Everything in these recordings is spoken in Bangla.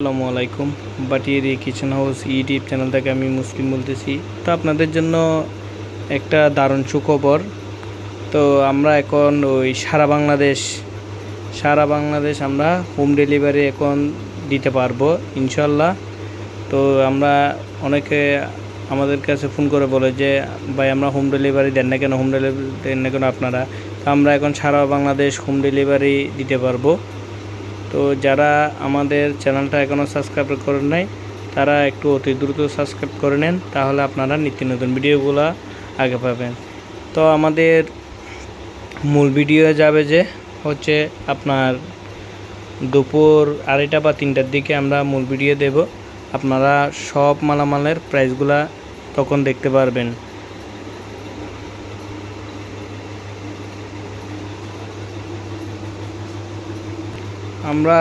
আসসালামু আলাইকুম। বাটিয়েরি কিচেন হাউস ইউটিউব চ্যানেল থেকে আমি মুসলিম বলতেছি। তো আপনাদের জন্য একটা দারুণ সুখবর। তো আমরা এখন ওই সারা বাংলাদেশ সারা বাংলাদেশ আমরা হোম ডেলিভারি এখন দিতে পারব ইনশাল্লাহ তো আমরা অনেকে আমাদের কাছে ফোন করে বলে যে, ভাই, আমরা হোম ডেলিভারি দেন না কেন? হোম ডেলিভারি দেন না কেন আপনারা? তো আমরা এখন সারা বাংলাদেশ হোম ডেলিভারি দিতে পারব। তো যারা আমাদের চ্যানেলটা এখনও সাবস্ক্রাইব করেন নাই, তারা একটু অতি দ্রুত সাবস্ক্রাইব করে নেন, তাহলে আপনারা নিত্য নতুন ভিডিওগুলো আগে পাবেন। তো আমাদের মূল ভিডিও যাবে যে হচ্ছে আপনার দুপুর আড়াইটা বা তিনটার দিকে আমরা মূল ভিডিও দেব। আপনারা সব মালামালের প্রাইসগুলা তখন দেখতে পারবেন। আমরা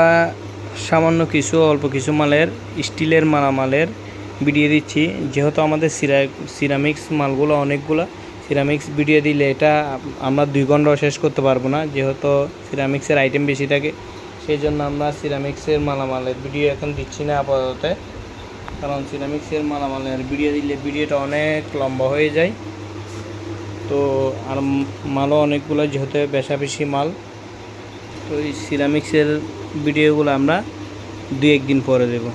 সামান্য কিছু, অল্প কিছু মালের, স্টিলের মালামালের ভিডিও দিচ্ছি। যেহেতু আমাদের সিরা, সিরামিক্স মালগুলো অনেকগুলো, সিরামিক্স ভিডিও দিলে এটা আমরা দুই ঘন্টাও শেষ করতে পারব না। যেহেতু সিরামিক্সের আইটেম বেশি থাকে সেই জন্য আমরা সিরামিক্সের মালামালের ভিডিও এখন দিচ্ছি না আপাতত। কারণ সিরামিক্সের মালামালের ভিডিও দিলে ভিডিওটা অনেক লম্বা হয়ে যায়। তো আর মালও অনেকগুলো, যেহেতু বেশা বেশি মাল তো এই সিরামিক্সের ভিডিওগুলো আমরা দু একদিন পরে দেবো।